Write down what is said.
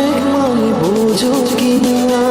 এক মনে বোঝো কিনা?